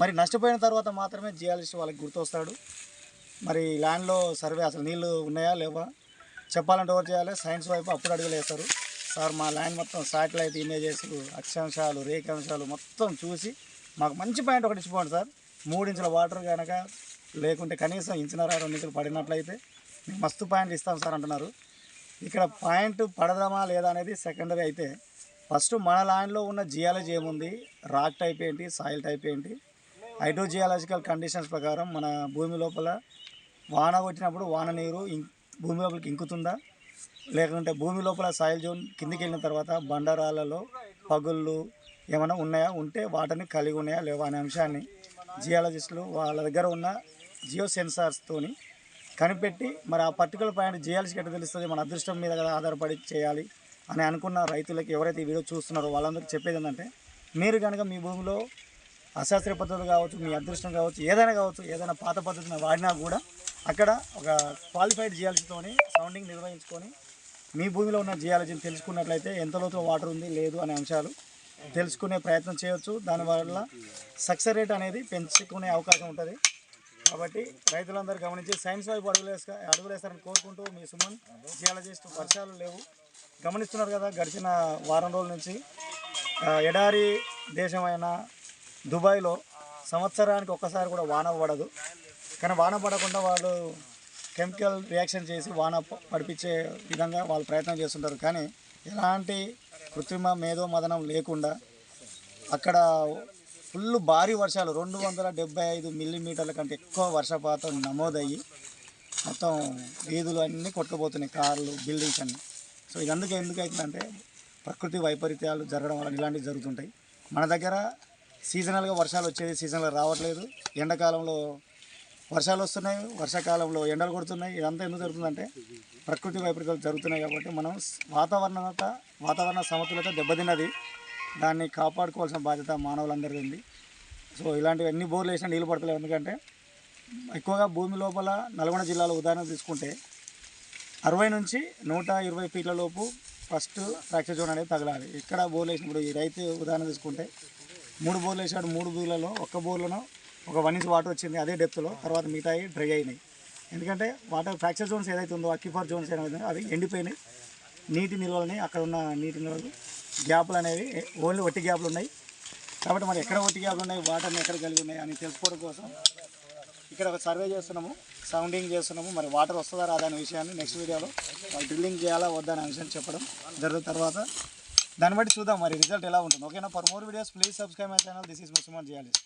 మరి నష్టపోయిన తర్వాత మాత్రమే జియాలజిస్ట్ వాళ్ళకి గుర్తొస్తాడు. మరి ల్యాండ్లో సర్వే అసలు నీళ్ళు ఉన్నాయా లేవా? చెప్పాలంటే ఎవరు చేయాలి? సైన్స్ వైపు అప్పుడు అడుగులు వేస్తారు సార్ మా ల్యాండ్ మొత్తం శాటిలైట్ ఇమేజెస్ అక్షాంశాలు రేఖాంశాలు మొత్తం చూసి మాకు మంచి పాయింట్ ఒకటి ఇచ్చిపోండి సార్. మూడు ఇంచుల వాటర్ కనుక లేకుంటే కనీసం ఇంచున్నర రెండు ఇంచులు పడినట్లయితే మీకు మస్తు పాయింట్ ఇస్తాం సార్ అంటున్నారు. ఇక్కడ పాయింట్ పడదామా లేదా అనేది సెకండరీ అయితే ఫస్ట్ మన ల్యాండ్లో ఉన్న జియాలజీ ఏముంది? రాక్ టైప్ ఏంటి? సాయిల్ టైప్ ఏంటి? హైడ్రోజియాలజికల్ కండిషన్స్ ప్రకారం మన భూమి లోపల వాన కొట్టినప్పుడు వాన నీరు ఇం- భూమి లోపలికి ఇంకుతుందా? లేకుంటే భూమి లోపల సాయిల్ జోన్ కిందికి వెళ్ళిన తర్వాత బండరాళ్ళలో పగుళ్ళు ఏమైనా ఉన్నాయా? ఉంటే వాటిని కలిగి ఉన్నాయా లేవా అనే అంశాన్ని జియాలజిస్టులు వాళ్ళ దగ్గర ఉన్న జియో సెన్సార్స్తోని కనిపెట్టి మరి ఆ పర్టికులర్ పాయింట్ జియాలజీకి ఎట్లా తెలుస్తుంది? మన అదృష్టం మీద కదా ఆధారపడి చేయాలి అని అనుకున్న రైతులకు ఎవరైతే ఈ వీడియో చూస్తున్నారో వాళ్ళందరికీ చెప్పేది ఏంటంటే మీరు కనుక మీ భూమిలో అశాస్త్రీయ పద్ధతులు కావచ్చు మీ అదృష్టం కావచ్చు ఏదైనా కావచ్చు ఏదైనా పాత పద్ధతిని వాడినా కూడా అక్కడ ఒక క్వాలిఫైడ్ జియాలజీతోని సౌండింగ్ నిర్వహించుకొని మీ భూమిలో ఉన్న జియాలజీని తెలుసుకున్నట్లయితే ఎంత లోతులో వాటర్ ఉంది లేదు అనే అంశాలు తెలుసుకునే ప్రయత్నం చేయవచ్చు దానివల్ల సక్సెస్ రేట్ అనేది పెంచుకునే అవకాశం ఉంటుంది. కాబట్టి రైతులందరూ గమనించి సైన్స్ వైపు అడుగులు వేసుక అడుగులు వేస్తారని కోరుకుంటూ మీ సుమన్ జియాలజిస్ట్ వర్షాలు లేవు. గమనిస్తున్నారు కదా గడిచిన వారం రోజుల నుంచి ఎడారి దేశమైన దుబాయ్లో సంవత్సరానికి ఒక్కసారి కూడా వాన పడదు. కానీ వాన పడకుండా వాళ్ళు కెమికల్ రియాక్షన్ చేసి వాన పడిపించే విధంగా వాళ్ళు ప్రయత్నం చేస్తుంటారు. కానీ ఎలాంటి కృత్రిమ మేధో మదనం లేకుండా అక్కడ ఫుల్ భారీ వర్షాలు రెండు వందల డెబ్బై ఐదు మిల్లీమీటర్ల కంటే ఎక్కువ వర్షపాతం నమోదయ్యి మొత్తం వీధులు అన్నీ కొట్టుకుపోతున్నాయి కార్లు బిల్డింగ్స్ అన్నీ. సో ఇది అందుకే ఎందుకు అవుతుందంటే ప్రకృతి వైపరీత్యాలు జరగడం వల్ల ఇలాంటివి జరుగుతుంటాయి. మన దగ్గర సీజనల్గా వర్షాలు వచ్చేది సీజన్లో రావట్లేదు. ఎండాకాలంలో వర్షాలు వస్తున్నాయి. వర్షాకాలంలో ఎండలు కొడుతున్నాయి. ఇదంతా ఎందుకు జరుగుతుందంటే ప్రకృతి వైపరీత్యాలు జరుగుతున్నాయి కాబట్టి మనం వాతావరణత వాతావరణ సమతులత దెబ్బతిన్నది. దాన్ని కాపాడుకోవాల్సిన బాధ్యత మానవులందరిది ఉంది. సో ఇలాంటివి ఎన్ని బోర్లు వేసినా నీళ్ళు పడతలేవు. ఎందుకంటే ఎక్కువగా భూమి లోపల నల్గొండ జిల్లాలో ఉదాహరణ తీసుకుంటే అరవై నుంచి నూట ఇరవై ఫీట్ల లోపు ఫస్ట్ ఫ్రాక్చర్ జోన్ అనేది తగలాలి. ఇక్కడ బోర్లు వేసినప్పుడు ఈ రైతు ఉదాహరణ తీసుకుంటే మూడు బోర్లు వేసాడు మూడు బోర్లలో ఒక్క బోర్లోనో ఒక వన్ ఇంచ్ వాటర్ వచ్చింది అదే డెప్త్లో తర్వాత మిగతాయి డ్రై అయినాయి. ఎందుకంటే వాటర్ ఫ్రాక్చర్ జోన్స్ ఏదైతే ఉందో అక్కిఫర్ జోన్స్ ఏదైతే అవి ఎండిపోయినాయి. నీటి నిల్వలని అక్కడ ఉన్న నీటి నిల్వలు గ్యాప్లు అనేవి ఓన్లీ ఒట్టి గ్యాప్లు ఉన్నాయి. కాబట్టి మరి ఎక్కడ ఒట్టి గ్యాప్లు ఉన్నాయి వాటర్ని ఎక్కడ కలిగి ఉన్నాయి అని తెలుసుకోవడం కోసం ఇక్కడ ఒక సర్వే చేస్తున్నాము సౌండింగ్ చేస్తున్నాము. మరి వాటర్ వస్తుందా రాదా అనే విషయాన్ని నెక్స్ట్ వీడియోలో వాళ్ళు డ్రిల్లింగ్ చేయాలా వద్దా అనే విషయం చెప్పడం జరిగిన తర్వాత దాన్ని బట్టి చూద్దాం మరి రిజల్ట్ ఎలా ఉంటుంది. ఓకేనా? For more videos please subscribe my channel this is ముస్లిమాన్ జియాలిస్ట్